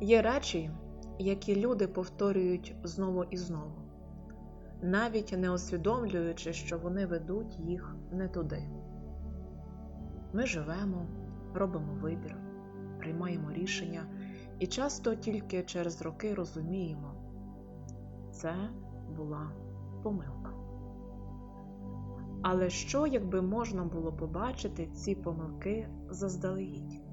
Є речі, які люди повторюють знову і знову, навіть не усвідомлюючи, що вони ведуть їх не туди. Ми живемо, робимо вибір, приймаємо рішення і часто тільки через роки розуміємо, це була помилка. Але що, якби можна було побачити ці помилки заздалегідь?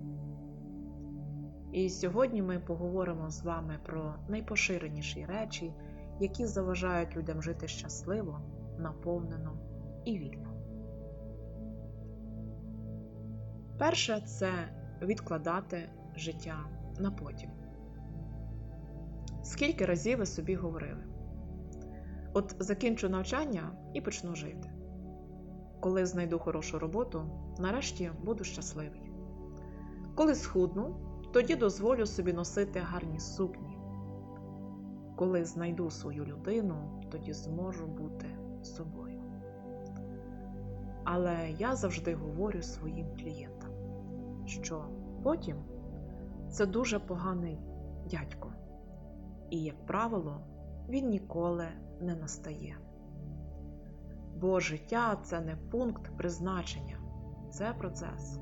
І сьогодні ми поговоримо з вами про найпоширеніші речі, які заважають людям жити щасливо, наповнено і вільно. Перше це відкладати життя на потім. Скільки разів ви собі говорили? От закінчу навчання і почну жити. Коли знайду хорошу роботу, нарешті буду щасливий. Коли схудну, тоді дозволю собі носити гарні сукні. Коли знайду свою людину, тоді зможу бути собою. Але я завжди говорю своїм клієнтам, що потім це дуже поганий дядько, і, як правило, він ніколи не настає. Бо життя це не пункт призначення, це процес.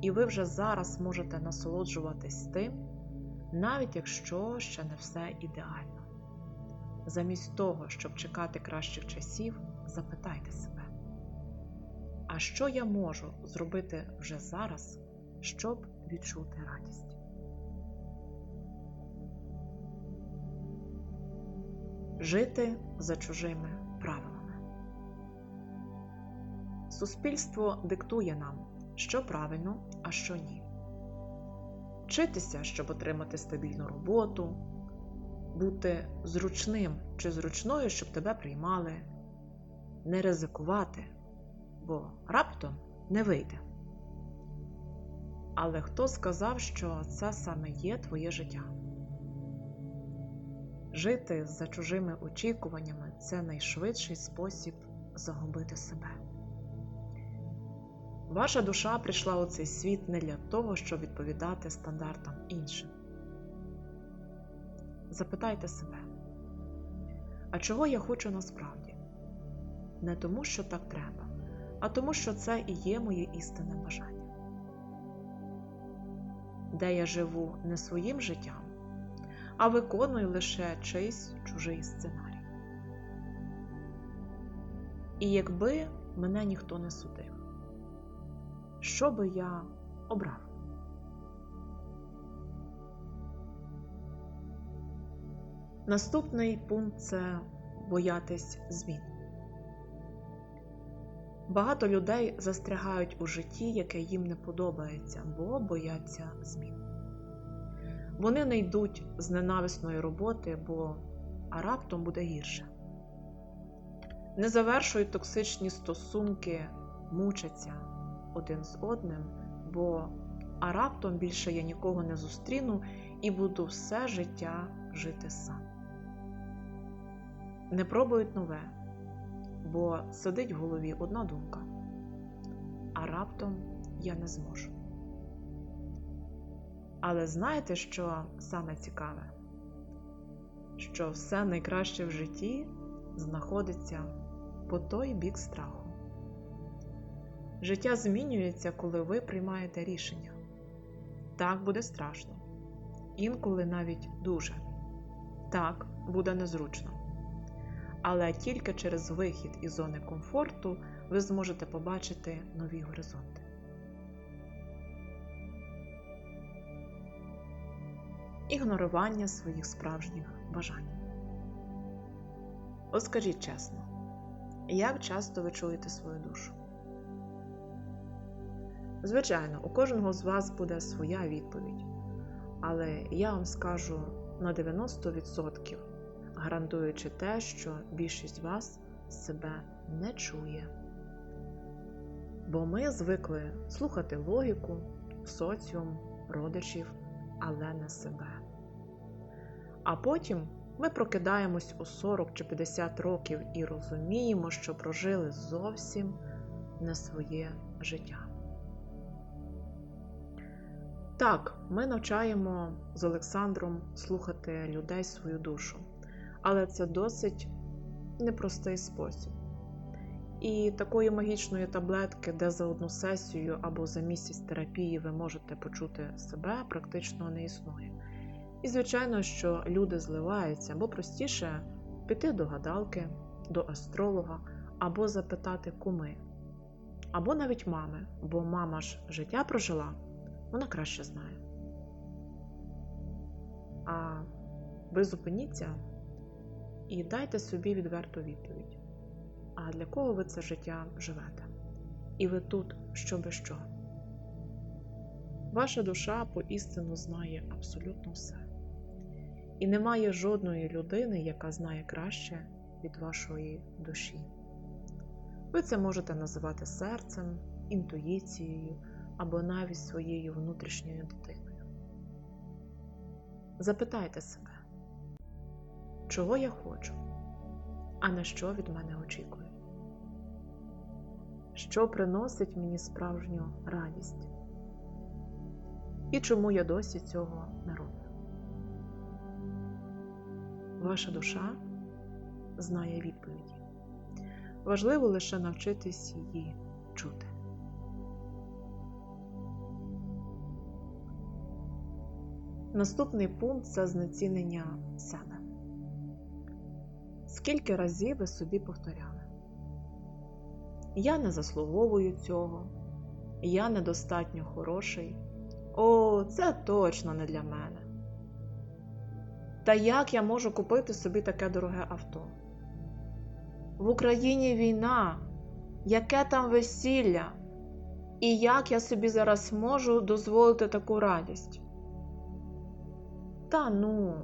І ви вже зараз можете насолоджуватись тим, навіть якщо ще не все ідеально. Замість того, щоб чекати кращих часів, запитайте себе, а що я можу зробити вже зараз, щоб відчути радість? Жити за чужими правилами. Суспільство диктує нам, що правильно, а що ні. Вчитися, щоб отримати стабільну роботу, бути зручним чи зручною, щоб тебе приймали, не ризикувати, бо раптом не вийде. Але хто сказав, що це саме є твоє життя? Жити за чужими очікуваннями це найшвидший спосіб загубити себе. Ваша душа прийшла у цей світ не для того, щоб відповідати стандартам іншим. Запитайте себе, а чого я хочу насправді? Не тому, що так треба, а тому, що це і є моє істинне бажання. Де я живу не своїм життям, а виконую лише чийсь чужий сценарій. І якби мене ніхто не судив, що би я обрав? Наступний пункт це боятись змін. Багато людей застрягають у житті, яке їм не подобається, бо бояться змін. Вони не йдуть з ненависної роботи, бо а раптом буде гірше. Не завершують токсичні стосунки, мучаться один з одним, бо а раптом більше я нікого не зустріну і буду все життя жити сам. Не пробують нове, бо сидить в голові одна думка, а раптом я не зможу. Але знаєте, що саме цікаве? Що все найкраще в житті знаходиться по той бік страху. Життя змінюється, коли ви приймаєте рішення. Так буде страшно, інколи навіть дуже. Так буде незручно. Але тільки через вихід із зони комфорту ви зможете побачити нові горизонти. Ігнорування своїх справжніх бажань. От скажіть чесно, як часто ви чуєте свою душу? Звичайно, у кожного з вас буде своя відповідь, але я вам скажу на 90%, гарантуючи те, що більшість вас себе не чує. Бо ми звикли слухати логіку, соціум, родичів, але не себе. А потім ми прокидаємось у 40 чи 50 років і розуміємо, що прожили зовсім не своє життя. Так, ми навчаємо з Олександром слухати людей свою душу, але це досить непростий спосіб. І такої магічної таблетки, де за одну сесію або за місяць терапії ви можете почути себе, практично не існує. І, звичайно, що люди зливаються, або простіше піти до гадалки, до астролога, або запитати куми, або навіть мами, бо мама ж життя прожила, вона краще знає. А ви зупиніться і дайте собі відверту відповідь. А для кого ви це життя живете? І ви тут що би що? Ваша душа поістину знає абсолютно все. І немає жодної людини, яка знає краще від вашої душі. Ви це можете називати серцем, інтуїцією або навіть своєю внутрішньою дитиною. Запитайте себе, чого я хочу, а на що від мене очікують? Що приносить мені справжню радість? І чому я досі цього не роблю? Ваша душа знає відповіді. Важливо лише навчитись її чути. Наступний пункт це знецінення себе. Скільки разів ви собі повторяли? Я не заслуговую цього, я недостатньо хороший. О, це точно не для мене. Та як я можу купити собі таке дороге авто? В Україні війна, яке там весілля? І як я собі зараз можу дозволити таку радість? Та ну,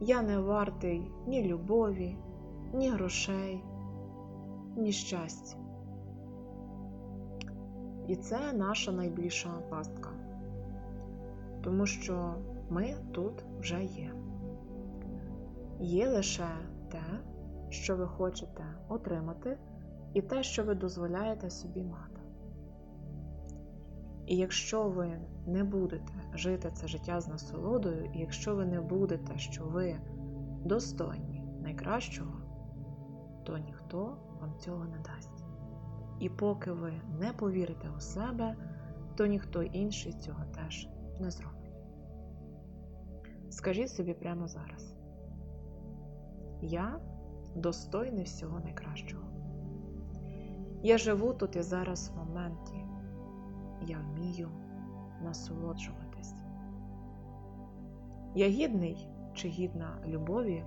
я не вартий ні любові, ні грошей, ні щастя. І це наша найбільша пастка, тому що ми тут вже є. Є лише те, що ви хочете отримати, і те, що ви дозволяєте собі мати. І якщо ви не будете жити це життя з насолодою, і якщо ви не будете, що ви достойні найкращого, то ніхто вам цього не дасть. І поки ви не повірите у себе, то ніхто інший цього теж не зробить. Скажіть собі прямо зараз. Я достойний всього найкращого. Я живу тут і зараз в моменті. Я вмію насолоджуватись. Я гідний чи гідна любові,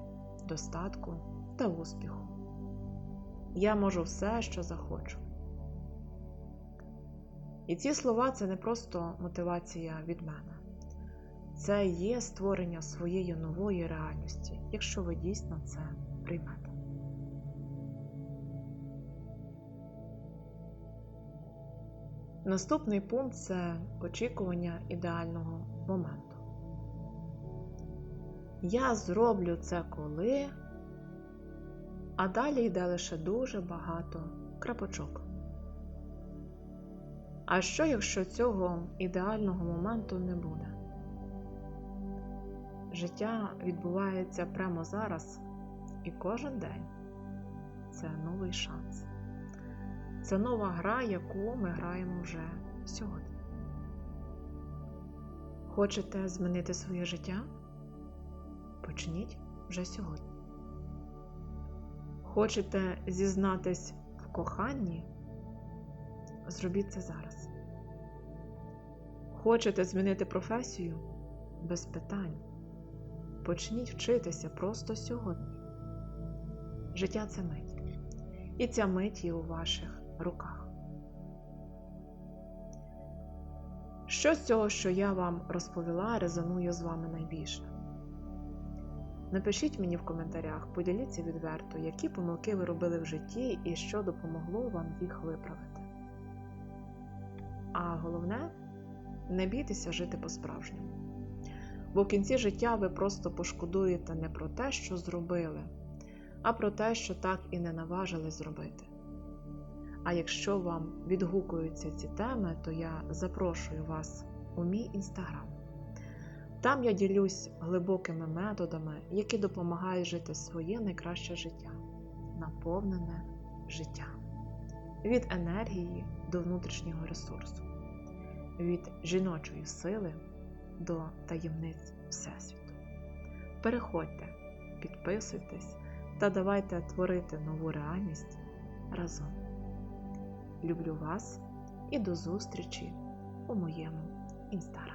достатку та успіху. Я можу все, що захочу. І ці слова це не просто мотивація від мене. Це є створення своєї нової реальності, якщо ви дійсно це приймете. Наступний пункт це очікування ідеального моменту. Я зроблю це коли, а далі йде лише дуже багато крапочок. А що, якщо цього ідеального моменту не буде? Життя відбувається прямо зараз, і кожен день це новий шанс. Це нова гра, яку ми граємо вже сьогодні. Хочете змінити своє життя? Почніть вже сьогодні. Хочете зізнатись в коханні? Зробіть це зараз. Хочете змінити професію? Без питань. Почніть вчитися просто сьогодні. Життя це мить. І ця мить є у ваших руках. Що з цього, що я вам розповіла, резонує з вами найбільше? Напишіть мені в коментарях, поділіться відверто, які помилки ви робили в житті і що допомогло вам їх виправити. А головне, не бійтеся жити по-справжньому. Бо в кінці життя ви просто пошкодуєте не про те, що зробили, а про те, що так і не наважились зробити. А якщо вам відгукуються ці теми, то я запрошую вас у мій інстаграм. Там я ділюсь глибокими методами, які допомагають жити своє найкраще життя, наповнене життя. Від енергії до внутрішнього ресурсу, від жіночої сили до таємниць Всесвіту. Переходьте, підписуйтесь та давайте творити нову реальність разом. Люблю вас і до зустрічі у моєму інстаграмі.